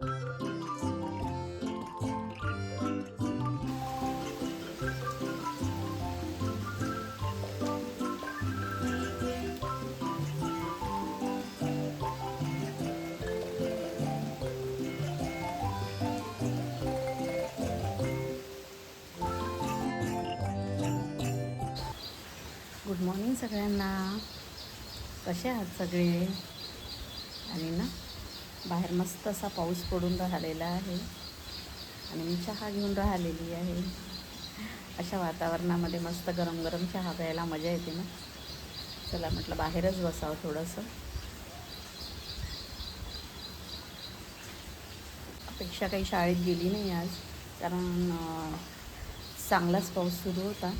Good morning सगळ्यांना. कसे आहात सगळे? आणि ना? बाहेर मस्त असा पाऊस पडून राहिलेला आहे. आणि मी चहा घेऊन राहिलेली आहे. अशा वातावरणामध्ये मस्त गरम गरम चहा प्यायला मजा येते ना. चला म्हटलं बाहेरच बसावं थोडंसं. अपेक्षा काही शाळेत गेली नाही आज कारण चांगलाच पाऊस सुरू होता.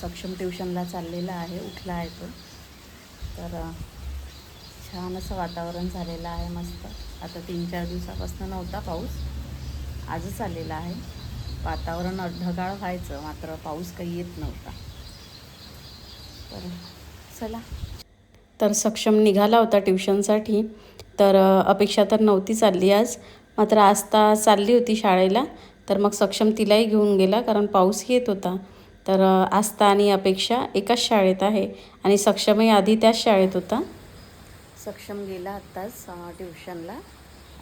सक्षम ट्युशनला चाललेला आहे उठला आहे तो. तर छान असं वातावरण झालेलं आहे मस्त. आता तीन चार दिवसापासून नव्हता पाऊस. आजच आलेला आहे. वातावरण अर्धगाळ व्हायचं मात्र पाऊस काही येत नव्हता. तर चला. तर सक्षम निघाला होता ट्युशनसाठी. तर अपेक्षा तर नव्हती चालली आज. मात्र आज तर चालली होती शाळेला. तर मग सक्षम तिलाही घेऊन गेला कारण पाऊस येत होता. तर आस्था आणि अपेक्षा एकाच शाळेत आहे. आणि सक्षमही आधी त्याच शाळेत होता. सक्षम गेला आत्ताच ट्युशनला.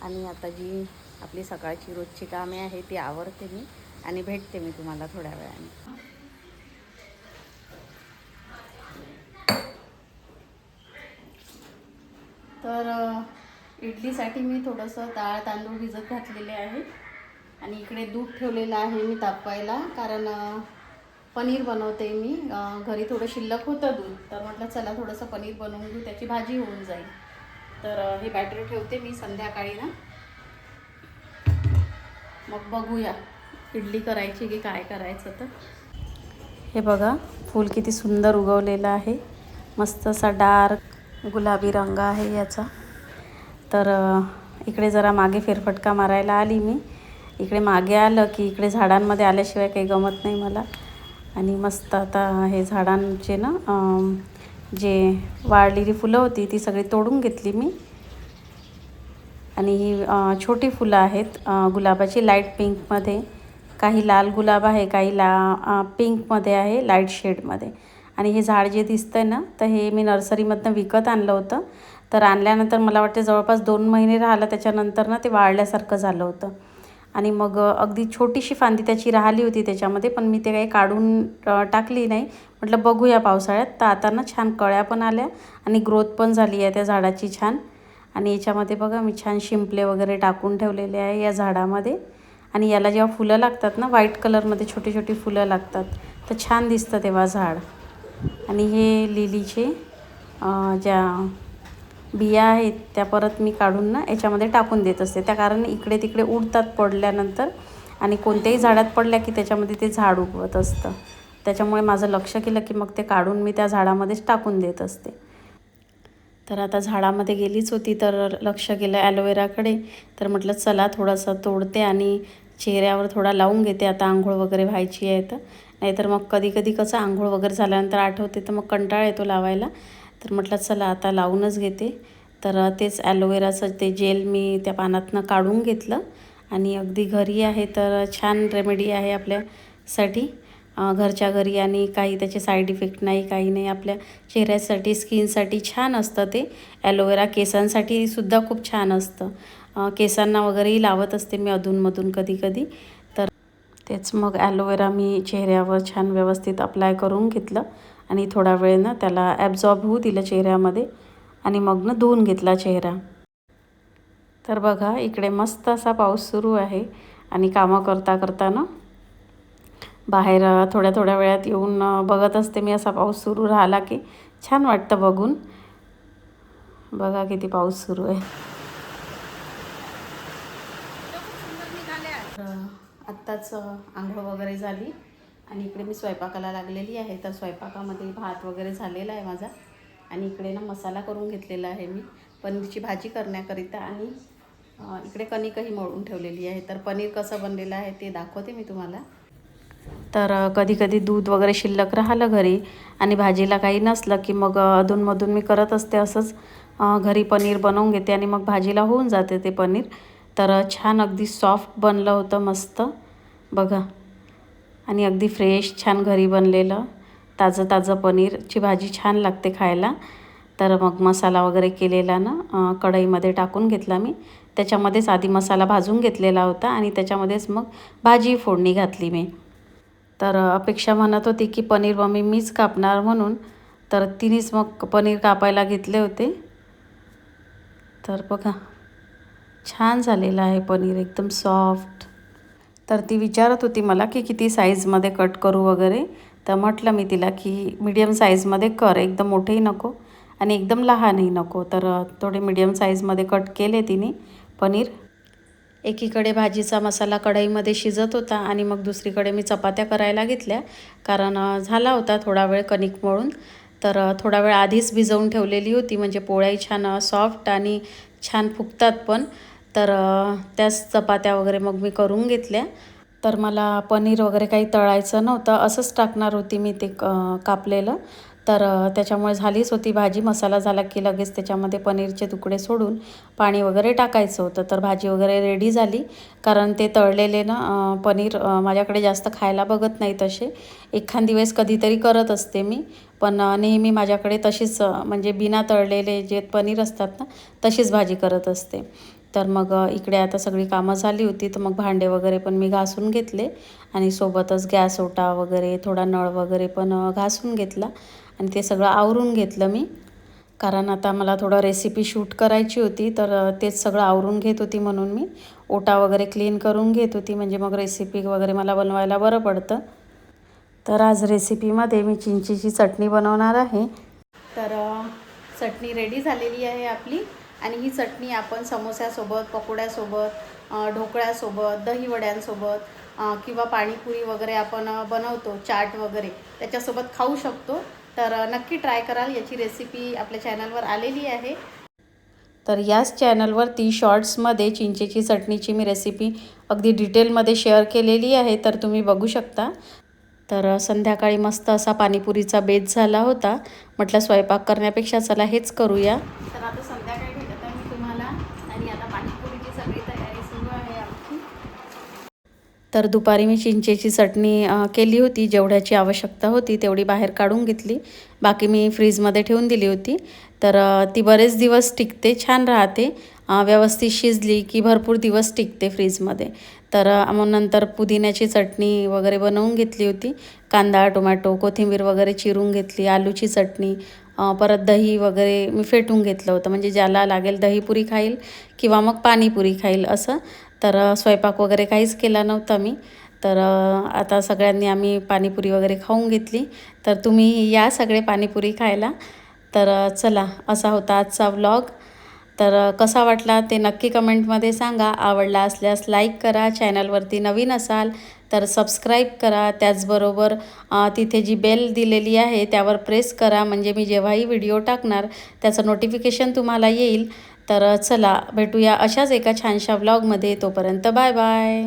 आणि आता जी आपली सकाळची रोजची कामे आहे ती आवरते मी आणि भेटते मी तुम्हाला थोड्या वेळाने. तर इडलीसाठी मी थोडंसं डाळ तांदूळ भिजत घातलेले आहे. आणि इकडे दूध ठेवलेलं आहे मी तापवायला कारण पनीर बनवते मी. घरी थोडं शिल्लक होतं दूध तर म्हटलं चला थोडंसं पनीर बनवून घेऊ त्याची भाजी होऊन जाईल. तर ही हे बॅटर ठेवते मी संध्याकाळी ना. मग बघूया इडली करायची की काय करायचं तर. हे बघा फूल किती सुंदर उगवलेलं आहे. मस्त असा डार्क गुलाबी रंग आहे याचा. तर इकडे जरा मागे फेरफटका मारायला आली मी. इकडे मागे आलं की इकडे झाडांमध्ये आल्याशिवाय काही गमत नाही मला. आणि मस्त आता हे झाडांचे ना जे वाळलेली फुलं होती ती सगळी तोडून घेतली मी. आणि ही छोटी फुलं आहेत गुलाबाची लाइट पिंकमध्ये काही लाल गुलाब आहे काही ला पिंकमध्ये आहे लाइट शेडमध्ये आणि हे झाड जे दिसतंय ना तर हे मी नर्सरीमधनं विकत आणलं होतं. तर आणल्यानंतर मला वाटते जवळपास दोन महिने राहिलं त्याच्यानंतर ना ते वाळल्यासारखं झालं होतं. आणि मग अगदी छोटीशी फांदी त्याची राहिली होती त्याच्यामध्ये पण मी ते काही काढून टाकली नाही. म्हटलं बघूया पावसाळ्यात. तर आता ना छान कळ्या पण आल्या आणि ग्रोथ पण झाली आहे त्या झाडाची छान. आणि याच्यामध्ये बघा मी छान शिंपले वगैरे टाकून ठेवलेले आहे या झाडामध्ये. आणि याला जेव्हा फुलं लागतात ना व्हाईट कलरमध्ये छोटी छोटी फुलं लागतात तर छान दिसतं तेव्हा झाड. आणि हे लिलीचे ज्या बिया आहेत त्या परत मी काढून ना याच्यामध्ये टाकून देत असते. त्या कारण इकडे तिकडे उडतात पडल्यानंतर आणि कोणत्याही झाडात पडल्या की त्याच्यामध्ये ते झाड उगवत असतं. त्याच्यामुळे माझं लक्ष केलं की मग ते काढून मी त्या झाडामध्येच टाकून देत असते. तर आता झाडामध्ये गेलीच होती तर लक्ष गेलं ॲलोवेराकडे. तर म्हटलं चला थोडंसं तोडते आणि चेहऱ्यावर थोडा लावून घेते. आता आंघोळ वगैरे व्हायची आहे तर. नाहीतर मग कधी कधी कसं आंघोळ वगैरे झाल्यानंतर आठवते तर मग कंटाळा येतो लावायला. तर म्हटलं चला आता लावूनच घेते. तर तेच ॲलोवेराचं ते जेल मी त्या पानातनं काढून घेतलं आणि अगदी घरी आहे तर छान रेमेडी आहे आपल्यासाठी. घरच्या घरी आणि काही त्याचे साईड इफेक्ट नाही काही नाही. आपल्या चेहऱ्यासाठी स्किनसाठी छान असतं ते. ॲलोवेरा केसांसाठी सुद्धा खूप छान असतं. केसांना वगैरेही लावत असते मी अधूनमधून कधी कधी तर तेच मग ॲलोवेरा मी चेहऱ्यावर छान व्यवस्थित अप्लाय करून घेतलं. आणि थोडा वेळ ना त्याला ॲब्झॉर्ब होऊ दिलं चेहऱ्यामध्ये आणि मग ना धुवून घेतला चेहरा. तर बघा इकडे मस्त असा पाऊस सुरू आहे आणि कामं करता करता ना बाहेर थोड्या थोड्या वेळात येऊन बघत असते मी असा पाऊस सुरू राहिला की छान वाटतं बघून. बघा किती पाऊस सुरू आहे. आत्ताच आंघोळ वगैरे झाली. आणि इकडे मी स्वयंपाकाला लागलेली आहे. तर स्वयंपाकामध्ये भात वगैरे झालेला आहे माझा. आणि इकडे ना मसाला करून घेतलेला आहे मी. पनीरची भाजी करण्याकरिता आणि इकडे कणिकही मळून ठेवलेली आहे. तर पनीर कसं बनलेलं आहे ते दाखवते मी तुम्हाला. तर कधी कधी दूध वगैरे शिल्लक राहिलं घरी आणि भाजीला काही नसलं की मग अधूनमधून मी करत असते असंच घरी पनीर बनवून घेते आणि मग भाजीला होऊन जाते ते पनीर. तर छान अगदी सॉफ्ट बनलं होतं मस्त. बघा. आणि अगदी फ्रेश छान घरी बनलेलं ताजं ताजं पनीरची भाजी छान लागते खायला. तर मग मसाला वगैरे केलेला ना कढईमध्ये टाकून घेतला मी. त्याच्यामध्येच आधी मसाला भाजून घेतलेला होता आणि त्याच्यामध्येच मग भाजी फोडणी घातली मी. तर अपेक्षा म्हणत होती की पनीर मम्मी मीच कापणार म्हणून. तर तिनेच मग पनीर कापायला घेतले होते. तर बघा छान झालेलं आहे पनीर एकदम सॉफ्ट तर ती विचारत होती मला की किती साईजमध्ये कट करू वगैरे. तर म्हटलं मी तिला की मीडियम साईजमध्ये कर एकदम मोठेही नको आणि एकदम लहानही नको. तर थोडे मीडियम साईजमध्ये कट केले तिने पनीर. एकीकडे भाजीचा मसाला कढईमध्ये शिजत होता आणि मग दुसरीकडे मी चपात्या करायला घेतल्या. कारण झाला होता थोडा वेळ कणिक मळून. तर थोडा वेळ आधीच भिजवून ठेवलेली होती. म्हणजे पोळ्याही छान सॉफ्ट आणि छान फुगतात पण. तर त्याच चपात्या वगैरे मग मी करून घेतल्या. तर मला पनीर वगैरे काही तळायचं नव्हतं असंच टाकणार होती मी ते क- कापलेलं. तर त्याच्यामुळे झालीच होती भाजी. मसाला झाला की लगेच त्याच्यामध्ये पनीरचे तुकडे सोडून पाणी वगैरे टाकायचं होतं. तर भाजी वगैरे रेडी झाली. कारण ते तळलेले ना पनीर माझ्याकडे जास्त खायला बघत नाही तसे. एखाद वेळेस कधीतरी करत असते मी. पण नेहमी माझ्याकडे तशीच म्हणजे बिना तळलेले जे पनीर असतात ना तशीच भाजी करत असते. तर मग इकडे आता सगळी कामं झाली होती तर मग भांडे वगैरे पण मी घासून घेतले आणि सोबतच गॅस ओटा वगैरे थोडा नळ वगैरे पण घासून घेतला आणि ते सगळं आवरून घेतलं मी. कारण आता मला थोडं रेसिपी शूट करायची होती तर तेच सगळं आवरून घेत होती म्हणून मी. ओटा वगैरे क्लीन करून घेत होती म्हणजे मग रेसिपी वगैरे मला बनवायला बरं पडतं. तर आज रेसिपीमध्ये मी चिंचेची चटणी बनवणार आहे. तर चटणी रेडी झालेली आहे आपली. आणि ही चटणी आपण समोस्यासोबत पकोड्यासोबत ढोकळ्यासोबत दहीवड्यांसोबत किंवा पाणीपुरी वगैरे आपण बनवतो चाट वगैरे त्याच्यासोबत खाऊ शकतो. तर नक्की ट्राय कराल. याची रेसिपी आपल्या चॅनलवर आलेली आहे. तर याच चॅनलवरती शॉर्ट्समध्ये चिंचेची चटणीची मी रेसिपी अगदी डिटेलमध्ये शेअर केलेली आहे तर तुम्ही बघू शकता. तर संध्याकाळी मस्त असा पाणीपुरीचा बेत झाला होता. म्हटलं स्वयंपाक करण्यापेक्षा चला हेच करूया. तर आता संध्याकाळी भेटत आहे मी तुम्हाला आणि आता पाणीपुरीची सगळी तयारी सुरू आहे आमची तर दुपारी मी चिंचेची चटणी केली होती. जेवढ्याची आवश्यकता होती तेवढी बाहेर काढून घेतली. बाकी मी फ्रीजमध्ये ठेवून दिली होती. तर ती बरेच दिवस टिकते छान राहते. व्यवस्थित शिजली की भरपूर दिवस टिकते फ्रीजमध्ये. तर मग नंतर पुदिन्याची चटणी वगैरे बनवून घेतली होती. कांदा टोमॅटो कोथिंबीर वगैरे चिरून घेतली आलूची चटणी परत दही वगैरे मी फेटून घेतलं होतं. म्हणजे ज्याला लागेल दहीपुरी खाईल किंवा मग पाणीपुरी खाईल असं. तर स्वयंपाक वगैरे काहीच केला नव्हता मी. तर आता सगळ्यांनी आम्ही पाणीपुरी वगैरे खाऊन घेतली. तर तुम्ही या सगळे पाणीपुरी खायला. तर चला असा होता आजचा व्लॉग. तर कसा वाटला ते नक्की कमेंटमध्ये सांगा. आवडला असल्यास लाईक करा. चॅनलवरती नवीन असाल तर सबस्क्राईब करा. त्याचबरोबर तिथे जी बेल दिलेली आहे त्यावर प्रेस करा. म्हणजे मी जेव्हाही व्हिडिओ टाकणार त्याचं नोटिफिकेशन तुम्हाला येईल. तर चला भेटूया अशाच एका छानशा व्लॉगमध्ये तोपर्यंत बाय बाय